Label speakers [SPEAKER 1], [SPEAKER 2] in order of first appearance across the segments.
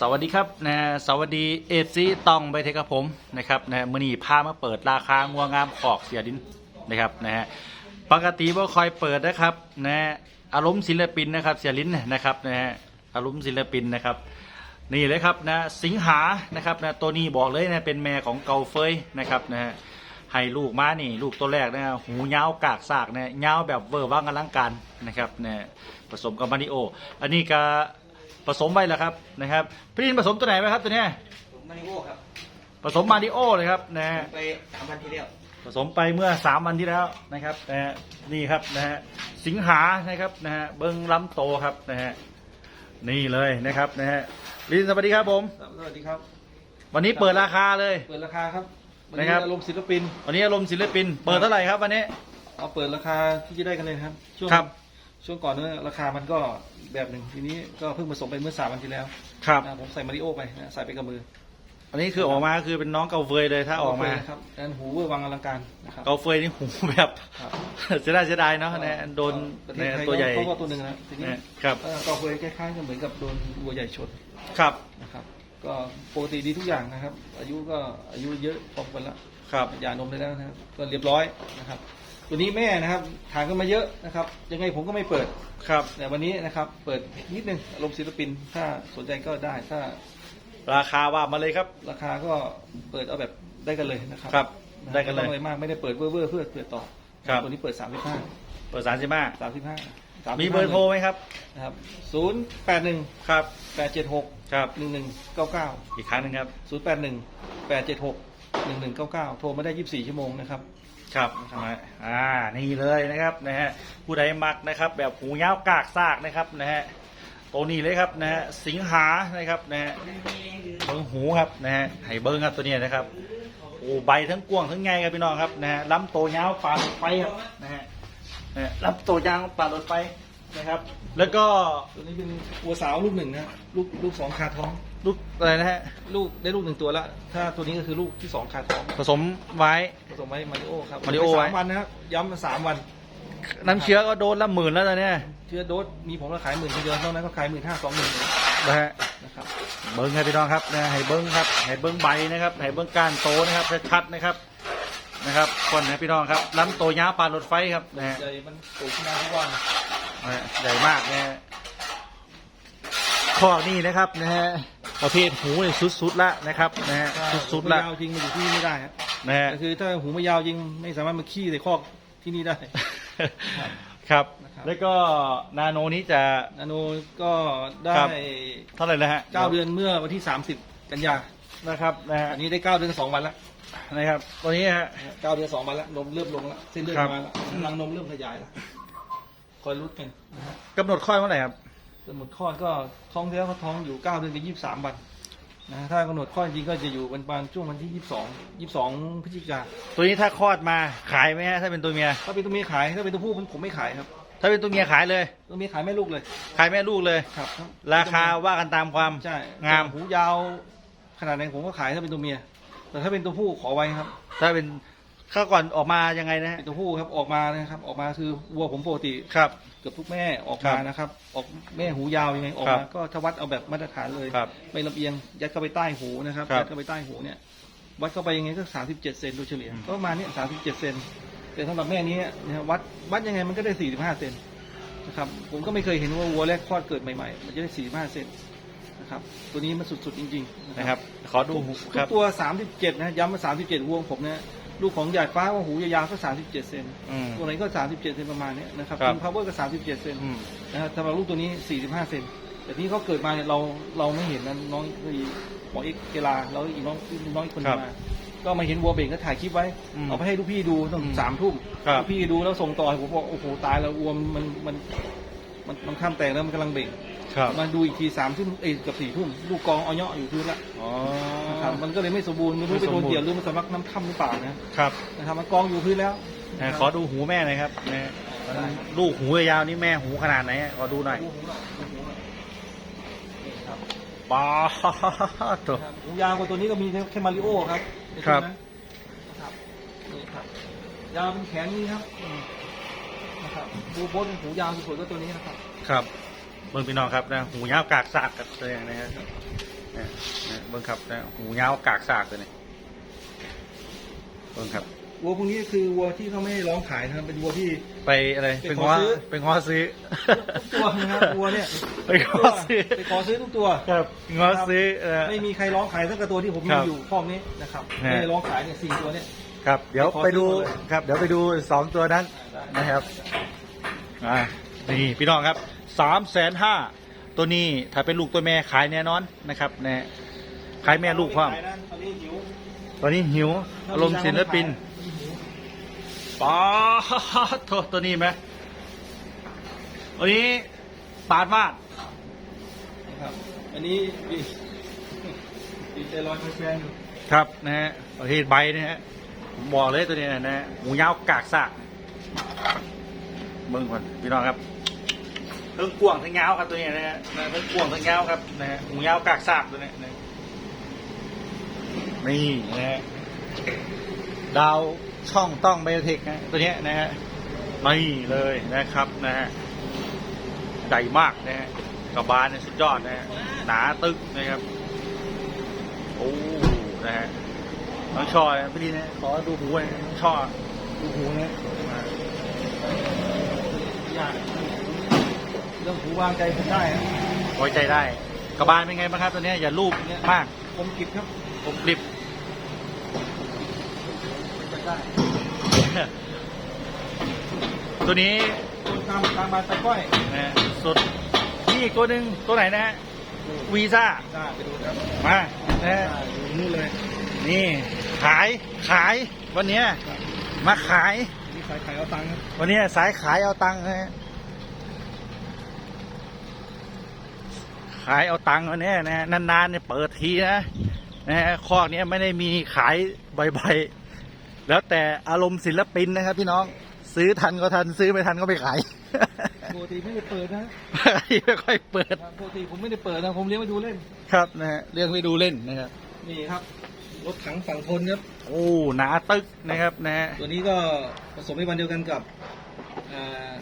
[SPEAKER 1] สวัสดีครับนะสวัสดีเอซีตองไปเทคกับผมนะครับนะมือนีพามาเปิดราคางัวงามขอกเสียดินนะครับนะฮะปกติว่าคอยเปิดนะครับนะอารมณ์ศิลปินนะครับเสียลิ้นนะครับนะฮะอารมณ์ศิลปินนะครับ นี่เลยครับนะสิงหานะครับนะตัวนี้บอกเลยนะเป็นแม่ของเกาเฟยนะครับนะฮะให้ลูกมานี่ลูกตัวแรกนะหูยากากสากนะยาแบบเวอร์ว่างอลังการนะครับนะผสมกับมาริโอ อันนี้ก็ ผสมไว้แล้วครับนะครับพี่ลินผสมตัวไหนไว้ครับตัวเนี้ย
[SPEAKER 2] ผมมาริโอครับ
[SPEAKER 1] ผสมมาริโอเลยครับนะฮะ
[SPEAKER 2] ไปสามพันที่แล้ว
[SPEAKER 1] ผสมไปเมื่อสามวันที่แล้วนะครับนะฮะนี่ครับนะฮะสิงหานะครับนะฮะเบิ้งล้ำโตครับนะฮะนี่เลยนะครับนะฮะลินสวัสดีครับผม
[SPEAKER 2] สวัสดีครับ
[SPEAKER 1] วันนี้เปิดราคาเลย
[SPEAKER 2] เปิดราคาครับวัน
[SPEAKER 1] นะ
[SPEAKER 2] นี้
[SPEAKER 1] ครับ
[SPEAKER 2] อารมณ์ศิลปิน
[SPEAKER 1] วันนี้อารมณ์ศิลปิน เปิดเท่าไหร่ครับวันนี้
[SPEAKER 2] เอาเปิดราคาที่จะได้กันเลยครับช่วง
[SPEAKER 1] ครับ
[SPEAKER 2] ช่วงก่อนเนี่ยราคามันก็แบบหนึ่งทีนี้ก็เพิ่งผสมไปเมื่อสามวันที่แล้ว
[SPEAKER 1] ครับ
[SPEAKER 2] นะผมใส่มาริโอไปนะใส่ไปกับมือ
[SPEAKER 1] อันนี้คือออกมาคือเป็นน้องเกาเฟยเลยถ้าออกมา
[SPEAKER 2] ครับแอนหูเวอร์วังอลังการนะครับ
[SPEAKER 1] เกาเฟยนี่หูแบบ
[SPEAKER 2] ครับ
[SPEAKER 1] เสียดายเสียดายเนาะนะโดน
[SPEAKER 2] ประเท
[SPEAKER 1] ใน
[SPEAKER 2] ศไทย
[SPEAKER 1] ตัวใหญ่
[SPEAKER 2] เขาก็ตัวหนึ่งนะทีนี้
[SPEAKER 1] นะครับ
[SPEAKER 2] เอ่อก็เคยคล้ายๆกันเหมือนกับโดนวัวใหญ่ชน
[SPEAKER 1] ครับ
[SPEAKER 2] นะครับ ก็ปกติดีทุกอย่างนะครับ อายุก็อายุเยอะพอกันละ
[SPEAKER 1] ครับ
[SPEAKER 2] หย่านมได้แล้วนะครับก็เรียบร้อยนะครับ ตัวนี้แม่นะครับถามกันมาเยอะนะครับ ยังไงผมก็ไม่เปิด
[SPEAKER 1] ครับ
[SPEAKER 2] แต่วันนี้นะครับ เปิดนิดนึงอารมณ์ศิลปิน ถ้าสนใจก็ได้ ถ้า
[SPEAKER 1] ราคาว่ามาเลยครับ
[SPEAKER 2] ราคาก็เปิดเอาแบบได้กันเลยนะครับ
[SPEAKER 1] ครับะได้กันเลย
[SPEAKER 2] ม่ต้องอะไรมากไม่ได้เปิดเว่อร์ๆเพื่อเปิดต่อ
[SPEAKER 1] ครับ
[SPEAKER 2] ตัวนี้เปิด35
[SPEAKER 1] เปิดสามสิบห้า
[SPEAKER 2] 35
[SPEAKER 1] มีเบอร์โทรไหมครับ
[SPEAKER 2] นะครับ081
[SPEAKER 1] ครับ
[SPEAKER 2] 876
[SPEAKER 1] ครับ
[SPEAKER 2] 1199
[SPEAKER 1] อีกครั้งหนึ่งครับ
[SPEAKER 2] 081 876 1199โทรมาได้24ชั่วโมงนะครับ
[SPEAKER 1] ครับอ่า นี่เลยนะครับนะฮะ ผู้ใดมักนะครับ แบบหูยาวกากซากนะครับนะฮะตัวนี้เลยครับนะฮะ สิงหานะครับนะฮะ เบิ้งหูครับนะฮะให้เบิ้งครับตัวเนี้ยนะครับ โอ้ ใบทั้งกวางทั้งไงครับพี่น้องครับนะฮะลำโตวยาวปลาลดไฟครับนะฮะนะฮะลำโตวยาวปลาลดไฟ นะครับ แล้วก็
[SPEAKER 2] ตัวนี้เป็นวัวสาวลูกหนึ่งนะลูกลูกสองคาท้อง
[SPEAKER 1] ลูกอะไรนะฮะ
[SPEAKER 2] ลูกได้ลูกหนึ่งตัวแล้วถ้าตัวนี้ก็คือลูกที่สองคาท้อง
[SPEAKER 1] ผสมไว้
[SPEAKER 2] ผสมไว้มาริโอครับ
[SPEAKER 1] มาริโอไว้
[SPEAKER 2] สามวันนะครับย้ำมาสามวัน
[SPEAKER 1] น้ำเชื้อก็โดนละหมื่นแล้วตอนเนี้ย
[SPEAKER 2] เชื้อโดสมีผมก็ขายหมื่นเดียวนอกนั้นก็ขายหมื่นห้าสองหมื่น
[SPEAKER 1] นะฮะ
[SPEAKER 2] นะครับ
[SPEAKER 1] เบิ้งครับพี่น้องครับนะให้เบิ้งครับให้เบิ้งใบนะครับให้เบิ้งก้านโตนะครับชัดๆนะครับนะครับก่อนนะพี่น้องครับลำโตยาวปลารถไฟครับนะฮะ
[SPEAKER 2] ใหญ่มันโตขึ้นมาทุกวัน
[SPEAKER 1] นะฮะ ใหญ่มากนะฮะคอกนี่นะครับนะฮะประเภทหูเนี่ยสุดๆละนะครับนะฮะ
[SPEAKER 2] ถ้า
[SPEAKER 1] สุด
[SPEAKER 2] หู
[SPEAKER 1] ๆละ
[SPEAKER 2] ยาวจริงมันอยู่ที่นี่ไม่ได้ครับ
[SPEAKER 1] นะฮะ
[SPEAKER 2] แต่คือถ้าหูไม่ยาวจริงไม่สามารถมาขี้ในคอกที่นี่ได้
[SPEAKER 1] ครับ
[SPEAKER 2] นะครับ
[SPEAKER 1] แล้วก็นาโนนี้จะ
[SPEAKER 2] นาโนก็ได้
[SPEAKER 1] ครับ เท่าไหร่นะฮะ
[SPEAKER 2] เก้าเดือนเมื่อวันที่สามสิบกันยา
[SPEAKER 1] นะครับนะฮะ
[SPEAKER 2] อันนี้ได้เก้าเดือนสองวันแล้ว
[SPEAKER 1] นะครับตัวนี้ฮะ
[SPEAKER 2] เก้าเดือนสองวันแล้วนมเริ่มลงแล้วเส้นเลือด
[SPEAKER 1] ครับ
[SPEAKER 2] มาแล้วรังนมเริ่มขยายแล้ว คอยรุดกันนะฮะ
[SPEAKER 1] กำหนดข้อเมื่อไหร่ครับ
[SPEAKER 2] สมุดคลอดก็ท้องแล้วก็ท้องอยู่เก้าเดือนกับยี่สิบสามวันนะฮะถ้ากำหนดคลอดจริงก็จะอยู่ประมาณช่วงวันที่ยี่สิบสองยี่สิบสองพฤศจิกา
[SPEAKER 1] ตัวนี้ถ้าคลอดมาขายไหมฮะถ้าเป็นตัวเมีย
[SPEAKER 2] ถ้าเป็นตัวเมียขายถ้าเป็นตัวผู้ผมไม่ขายครับ
[SPEAKER 1] ถ้าเป็นตัวเมียขายเลย
[SPEAKER 2] ตัวเมียขายแม่ลูกเลย
[SPEAKER 1] ขายแม่ลูกเลย
[SPEAKER 2] ครับ
[SPEAKER 1] ราคาว่ากันตามความ
[SPEAKER 2] ใช่
[SPEAKER 1] งาม
[SPEAKER 2] หูยาว ขนาดไหนผมก็ขายถ้าเป็นตัวเมีย แต่ถ้าเป็นตัวผู้ขอไว้ครับ
[SPEAKER 1] ถ้าเป็น ข้าวก่อนออกมายังไงนะฮะ
[SPEAKER 2] เป็นตัวผู้ครับออกมานะครับ ออกมาคือวัวผมปกติ
[SPEAKER 1] ครับ
[SPEAKER 2] เกือบทุกแม่ออก
[SPEAKER 1] ครั
[SPEAKER 2] มา
[SPEAKER 1] บ
[SPEAKER 2] นะครับ ออกแม่หูยาวยังไงออก
[SPEAKER 1] ครั
[SPEAKER 2] มา
[SPEAKER 1] บ
[SPEAKER 2] ก็ถ้าวัดเอาแบบมาตรฐานเลย
[SPEAKER 1] ครับ
[SPEAKER 2] ไม่ลำเอียงยัดเข้าไปใต้หูนะครับ
[SPEAKER 1] ครับ
[SPEAKER 2] ยัดเข้าไปใต้หูเนี่ยวัดเข้าไปยังไงก็สามสิบเจ็ดเซนโดยเฉลี่ยก็ประมาณเนี้สามสิบเจ็ดเซนแต่สำหรับแม่นี้นะฮะวัดวัดยังไงมันก็ได้สี่สิบห้าเซนนะครับผมก็ไม่เคยเห็นว่าวัวแรกคลอดเกิดใหม่ๆมันจะได้สี่สิบห้าเซนนะครับตัวนี้มันสุดๆจริงๆ
[SPEAKER 1] นะครับ ขอดูหู
[SPEAKER 2] ทุ
[SPEAKER 1] ครั
[SPEAKER 2] ก
[SPEAKER 1] บ
[SPEAKER 2] ตัว 37 นะ ย้ำมา37วัวของผมเนี่ย ลูกของหยาดฟ้าว่าหูยาวๆก็37เซน
[SPEAKER 1] อืม
[SPEAKER 2] ตัวไหนก็37เซนประมาณเนี้ยนะครับ
[SPEAKER 1] ครับ
[SPEAKER 2] ทีมพาวเวอร์ก็37เซน
[SPEAKER 1] อืม
[SPEAKER 2] นะครับสำหรับลูกตัวนี้45เซนแต่ที่เขาเกิดมาเนี่ยเราเราไม่เห็นนะน้องคือหมอเอกเกลาแล้วอีกน้องน้องอีกคนหนึ่งมาก็มาเห็นวัวเบ่งก็ถ่ายคลิปไว้
[SPEAKER 1] อืม
[SPEAKER 2] เอาไปให้ลูกพี่ดูตั้ง
[SPEAKER 1] อืม
[SPEAKER 2] สามทุ่ม
[SPEAKER 1] ครับ
[SPEAKER 2] ลูกพี่ดูแล้วส่งต่อให้ผมบอกโอ้โหตายแล้ววัวมันมันมันมันข้ามแตกแล้วมันกำลังเบ่ง
[SPEAKER 1] ครับ
[SPEAKER 2] มาดูอีกทีสามทุ่มเอ้ยเกับสี่ทุ่มลูกกองเอาเนาะอยู่พื้นละ
[SPEAKER 1] อ๋อ
[SPEAKER 2] นะครับมันก็เลยไม่สมบูรณ์ไม่รู้
[SPEAKER 1] ไม่
[SPEAKER 2] ไป
[SPEAKER 1] สม
[SPEAKER 2] โด
[SPEAKER 1] บูร
[SPEAKER 2] น
[SPEAKER 1] ณ์
[SPEAKER 2] เกี่ยวหรือมันสำลักน้ำค่ำหรือเปล่านะครับนะครับมันกองอยู่พื้นแล้ว
[SPEAKER 1] นะขอดูหูแม่หน่อยครับนะมันลูกหูยาวๆนี่แม่หูขนาดไหนฮะขอดูหน่อย
[SPEAKER 2] ดูหูหน่อยดูหูหน่อยนี่ครับ
[SPEAKER 1] ป้าดตัว
[SPEAKER 2] ครับหูยาวกว่าตัวนี้ก็มีแค่มาริโอครับ
[SPEAKER 1] ครับ
[SPEAKER 2] นะครับนี่ครับยาวเป็นแขนนี้ครับอืมนะครับดูโบนหูยาวสวยๆก็ตัวนี้นะครับ
[SPEAKER 1] ครับ เบิ่งพี่น้องครับนะหูยาวกากสากกันเลยนะครับนะนะเบิ่งครับนะหูยาวกากสากเลยนี่เบิ่งครับ
[SPEAKER 2] วัวพวกนี้คือวัวที่เขาไม่ได้ร้องขายนะครับเป็นวัวที่
[SPEAKER 1] ไปอะไร
[SPEAKER 2] ไป
[SPEAKER 1] เป็น
[SPEAKER 2] ขอ
[SPEAKER 1] ง้อ
[SPEAKER 2] ซื้อ
[SPEAKER 1] เป็นง้อซื้อ
[SPEAKER 2] ทุกตัวนะครับวัวเนี่ย
[SPEAKER 1] ไปขอซื้อ
[SPEAKER 2] ไปขอซื้อทุกตัว
[SPEAKER 1] ครับง้อซื้อเออ
[SPEAKER 2] ไม่มีใครร้องขายสักตัวที่ผม
[SPEAKER 1] ค
[SPEAKER 2] มี
[SPEAKER 1] รับ
[SPEAKER 2] อยู่ข้อกนี้นะครับ
[SPEAKER 1] ฮะ
[SPEAKER 2] ไม่ได้ร้องขายเนี่ยสี่ตัวเนี่ย
[SPEAKER 1] ครับ เดี๋ยว
[SPEAKER 2] ขอ
[SPEAKER 1] ไปดู
[SPEAKER 2] ซื้อมาเลย
[SPEAKER 1] ครับ เดี๋ยวไปดูสองตัวนั้นนะครับ อ่านี่พี่น้องครับ สามแสนห้าตัวนี้ถ้าเป็นลูกตัวแม่ขายแน่นอนนะครับนะขายแม่ลูกพร้อม
[SPEAKER 2] ขายนะตอนนี้หิว
[SPEAKER 1] ตอนนี้หิวอารมณ์ศิลปินป๊าดโทษตัวนี้ไหมตัวนี้ปาดวาด
[SPEAKER 2] นะครับอันนี้ดีดีใจลอยแฟนๆอยู่
[SPEAKER 1] ครับนะฮะประเภทใบนะฮะผมบอกเลยตัวนี้นะฮะหมูยาวกากซากเบิ้งก่อนพี่น้องครับ เพิ่งกวงทั้งยาวครับตัวนี้นะฮะเพิ่งกวงทั้งยาวครับนะฮะหมูยาวกากซากตัวนี้นะนี่นะฮะดาวช่องต้องไบโอเทคนะตัวนี้นะฮะนี่เลยนะครับนะฮะใหญ่มากนะฮะกระบาลเนี่ยสุดยอดนะฮะหนาตึกนะครับโอ้นะฮะน้องชอยพี่ดีนะขอดูหูน่อยน้องชอดูหูนะ
[SPEAKER 2] ยาก เรื่องหูวางใจผมได้นะ
[SPEAKER 1] ไว้ใจได้ กระบาลเป็นไงบ้างครับตัวเนี้ยอย่าลูบมาก
[SPEAKER 2] ผมกิบครับ
[SPEAKER 1] ผมกริบ
[SPEAKER 2] จะได้
[SPEAKER 1] ตัวนี้
[SPEAKER 2] ตามตามมาตะก้อย
[SPEAKER 1] นะฮะสุดนี่อีกตัวหนึ่งตัวไหนนะฮะวีซ่า
[SPEAKER 2] ได้ไปดูครับ
[SPEAKER 1] มานะฮะ
[SPEAKER 2] ได้อยู่นู่นเลย
[SPEAKER 1] นี่ขายขายวันเนี้ยมาขาย
[SPEAKER 2] นี่ขายขายเอาตังค์ครับ
[SPEAKER 1] วันนี้สายขายเอาตังค์นะฮะ ขายเอาตังค์วันนี้นะฮะนานๆเนี่ยเปิดทีนะนะฮะข้อนี้ไม่ได้มีขายบ่อยๆ แล้วแต่อารมณ์ศิลปินนะครับพี่น้องซื้อทันก็ทันซื้อไม่ทันก็ไม่ขาย
[SPEAKER 2] ปกติไม่ได้เปิดนะ
[SPEAKER 1] ไม่ค่อยเปิด
[SPEAKER 2] ปกติผมไม่ได้เปิดนะผมเลี้ยงไปดูเล่น
[SPEAKER 1] ครับนะฮะเรื่องไปดูเล่นนะครับ
[SPEAKER 2] นี่ครับรถถังฝั่งทนครับ
[SPEAKER 1] โอ้หนาตึกนะครับนะฮะ
[SPEAKER 2] ตัวนี้ก็ผสมในวันเดียวกันกับอ่า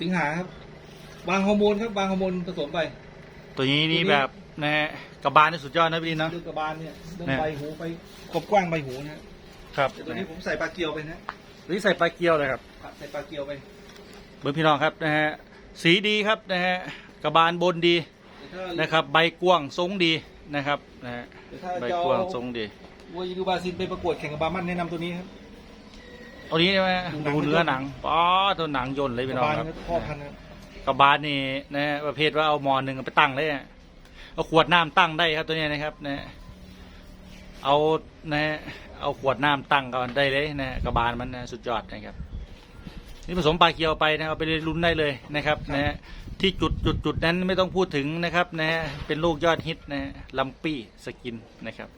[SPEAKER 2] สิงหาครับวางฮอร์โมนครับวางฮอร์โมนผสมไป
[SPEAKER 1] ตัวนี้นี่
[SPEAKER 2] ตัวนี้
[SPEAKER 1] แบบนะฮะกระบาลนี่สุดยอดนะพี่ดินเนาะ
[SPEAKER 2] เรื่องกระบาลเนี่ยเรื่อง
[SPEAKER 1] เนี่ย
[SPEAKER 2] ใบหูไปกบกว้างใบหูนะฮะ
[SPEAKER 1] ครับ
[SPEAKER 2] แต่ตัวนี้ผมใส่ปลาเกียวไปนะ
[SPEAKER 1] ตัวนี้ใส่ปลาเกียวเลยครับ
[SPEAKER 2] ใส่ปลาเกียวไป
[SPEAKER 1] เบอร์พี่น้องครับนะฮะสีดีครับนะฮะกระบาลบนดี
[SPEAKER 2] แต่ถ้า
[SPEAKER 1] นะครับ ใบกว้างทรงดีนะครับนะฮะ
[SPEAKER 2] แต่ถ้า
[SPEAKER 1] ใบ
[SPEAKER 2] จะ
[SPEAKER 1] กว้าง
[SPEAKER 2] เอา
[SPEAKER 1] ทรงดี
[SPEAKER 2] วัวยูบาซินไปประกวดแข่งกับบาร์มันแนะนำตัวนี้ครับ
[SPEAKER 1] ตัวนี้ใช่ไหม
[SPEAKER 2] ดูหนัง
[SPEAKER 1] ดูเนื้อหนังป๋อตัวหนังยนต์เลย
[SPEAKER 2] ก
[SPEAKER 1] พี่
[SPEAKER 2] ระ
[SPEAKER 1] น้อง
[SPEAKER 2] บาล
[SPEAKER 1] ครับ
[SPEAKER 2] เนี่ยพ่อพันธุ์ครับ
[SPEAKER 1] กระบาลนี่นะฮะประเภทว่าเอามอนหนึ่งไปตั้งเลยอะเอาขวดน้ำตั้งได้ครับตัวเนี้ยนะครับนะฮะเอานะฮะเอาขวดน้ำตั้งก่อนได้เลยนะฮะกระบาลมันนะสุดยอดนะครับนี่ผสมปลาเกียวไปนะเอาไปลุ้นได้เลยนะครับนะฮะที่จุดจุดจุดนั้นไม่ต้องพูดถึงนะครับนะฮะเป็นลูกยอดฮิตนะฮะลัมปี้สกินนะครับ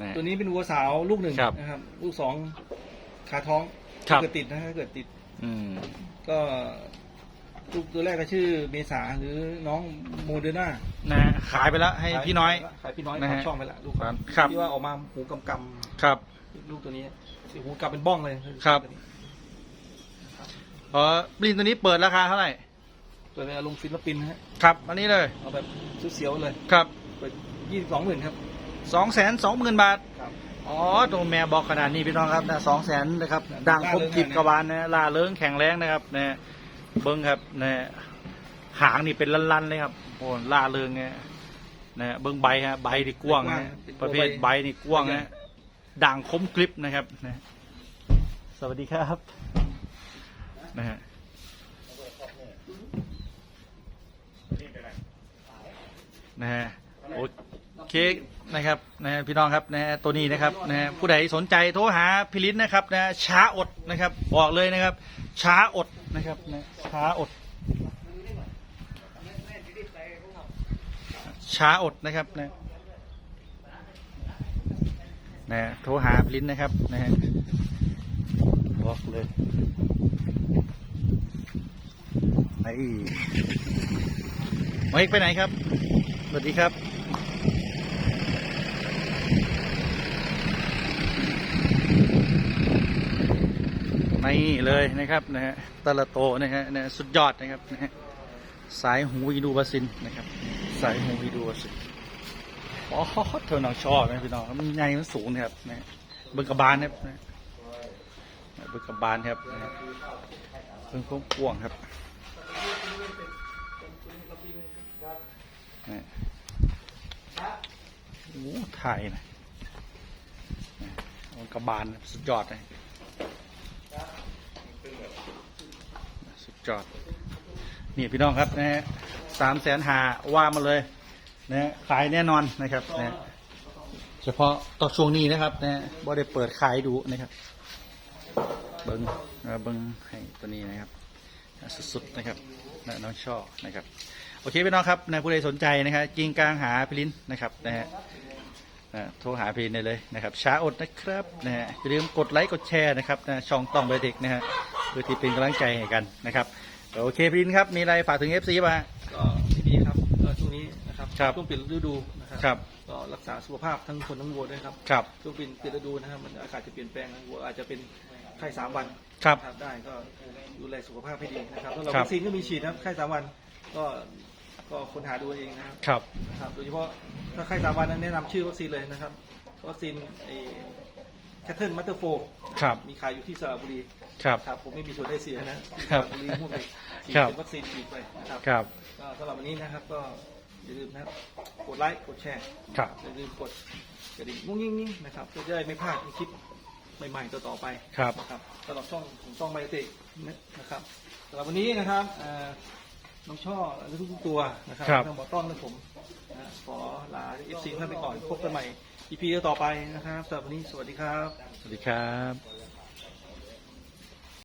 [SPEAKER 1] นะฮะ
[SPEAKER 2] ตัวนี้เป็นวัวสาวลูกหนึ่ง
[SPEAKER 1] ครับ
[SPEAKER 2] นะครับ ลูกสองขาท้อง
[SPEAKER 1] ครับ
[SPEAKER 2] เกิดติดนะถ้าเกิดติด
[SPEAKER 1] อืม
[SPEAKER 2] ก็ลูกตัวแรกก็ชื่อเมษาหรือน้องโมเดอร์นา
[SPEAKER 1] นะฮะขายไปแล้วให้พี่น้อย
[SPEAKER 2] ขายพี่น้อย
[SPEAKER 1] นะฮะ
[SPEAKER 2] ขายช่องไปละลูก
[SPEAKER 1] ครับครับ
[SPEAKER 2] ที่ว่าออกมาหูกำก
[SPEAKER 1] ครับำ
[SPEAKER 2] ลูกตัวนี้หูกำเป็นบ้องเลย
[SPEAKER 1] ครับพอปลินตัวนี้เปิดราคาเท่าไหร่
[SPEAKER 2] ตัวเป็นอารมณ์ศิลปินนะฮะ
[SPEAKER 1] ครับ อันนี้เลย
[SPEAKER 2] เอาแบบเสียวๆเลย
[SPEAKER 1] ครับ
[SPEAKER 2] เปิดยี่สิบสองหมื่นครับ
[SPEAKER 1] สองแสนสองหมื่นบาท
[SPEAKER 2] ครับ
[SPEAKER 1] อ๋อตัวแม่บอกขนาดนี้พี่น้องครับนะสองแสนนะครับ
[SPEAKER 2] ล่า
[SPEAKER 1] ดังคม
[SPEAKER 2] เริง
[SPEAKER 1] กิบ
[SPEAKER 2] นะ
[SPEAKER 1] กระบาลนะลาเลิงแข็งแรงนะครับนะเบิ้งครับนะหางนี่เป็นลันๆเลยครับโอ้ลาเริงเนี่ยนะเบิ้งใบฮะใบนี่กว้างนะประเภทใบนี่กว้างนะด่างคมกริบนะครับนะสวัสดีครับนะฮะนะฮะโอ เคนะครับนะพี่น้องครับนะตัวนี้นะครับนะผู้ใดสนใจโทรหาพิลิศนะครับนะช้าอดนะครับบอกเลยนะครับ ช้าอดนะครับนะช้าอด ช้าอดนะครับนะนะโทรหาพิลิศนะครับนะฮะบอกเลยไอ้มาอีกไปไหนครับสวัสดีครับ นี่เลยนะครับนะฮะตะละโตนะฮะนะสุดยอดนะครับนะฮะสายหูอีดูบาซินนะครับ สายหูอีดูบาซินอ๋อเธอน้องชอบไหมพี่น้องมันใหญ่มันสูงนะครับนะเบิกกระบาลครับนะเบิกกระบาลครับนะเพิ่งกว้างครับนะโอ้ถ่ายนะบิกกระบาลสุดยอดเลย สุดยอด นี่พี่น้องครับนะฮะสามแสนหาว่ามาเลยนะฮะขายแน่นอนนะครับนะฮะเฉพาะต่อช่วงนี้นะครับนะฮะบ่ได้เปิดขายดูนะครับ เบิ้งนะเบิ้งให้ตัวนี้นะครับ สุดๆนะครับนะน้องชอบนะครับ โอเคพี่น้องครับนะผู้ใดสนใจนะครับจริงกลางหาพิลินนะครับนะฮะโทรหาพิลินได้เลยนะครับช้าอดนะครับนะฮะอย่าลืมกดไลค์กดแชร์นะครับนะช่องต้องใบเด็กนะฮะ เพื่อที่เป็นกำลังใจให้กันนะครับโอเคพิลินครับมีอะไรฝากถึง FC ป่ะฮะ
[SPEAKER 2] ก็ที่ดีครับก็ช่วงนี้นะครับ
[SPEAKER 1] ครับ
[SPEAKER 2] ช่วงเปลี่ยนฤดูนะครั
[SPEAKER 1] ครับ
[SPEAKER 2] ก็รักษาสุขภาพทั้งคนทั้งวัวด้วยครับ
[SPEAKER 1] ครับ
[SPEAKER 2] ช่วงเปลี่ยนเปลี่ยนฤดูนะครับมันอากาศจะเปลี่ยนแปลงนะวัวอาจจะเป็นไข้สามวัน
[SPEAKER 1] ครับ
[SPEAKER 2] ได้ก็ดูแลสุขภาพให้ดีนะครับแล้วเรา
[SPEAKER 1] ครับ
[SPEAKER 2] วัคซีนก็มีฉีดนะครับไข้สามวันก็ก็ค้นหาดูเองนะครับ
[SPEAKER 1] ครับ
[SPEAKER 2] นะครับโดยเฉพาะถ้าไข้สามวันนั้นแนะนำชื่อวัคซีนเลยนะครับวัคซีนไอ้ แคทเทิลมัตเตอร์โฟ
[SPEAKER 1] ครับ
[SPEAKER 2] มีขายอยู่ที่สระบุรี
[SPEAKER 1] ครับ
[SPEAKER 2] ครับผมไม่มีส่วนได้เสียนะครับสระบุรีมุ่งไปฉีด
[SPEAKER 1] ครับ
[SPEAKER 2] เป็นวัคซีนฉีดไปนะครับ
[SPEAKER 1] ครับ
[SPEAKER 2] ก็สำหรับวันนี้นะครับก็อย่าลืมนะครับกดไลค์กดแชร์
[SPEAKER 1] ครับ
[SPEAKER 2] อย่าลืมกดกระดิ่งงุ้งงิ้งงิ้งนะครับเพื่อจะได้ไม่พลาดในคลิปใหม่ๆต่อๆไป
[SPEAKER 1] ครับ
[SPEAKER 2] นะครับสำหรับช่องของช่องไบโอเทคนะครับสำหรับวันนี้นะครับเอ่อน้องช่อและทุกๆตัวนะครับ
[SPEAKER 1] ครับ
[SPEAKER 2] ทางหมอต้อนและผมนะขอลาเอฟซีท่านไปก่อนพบกันใหม่ EP ต่อไปนะครับสำหรับวันนี้สวัสดีครับ
[SPEAKER 1] สวัสดีครับ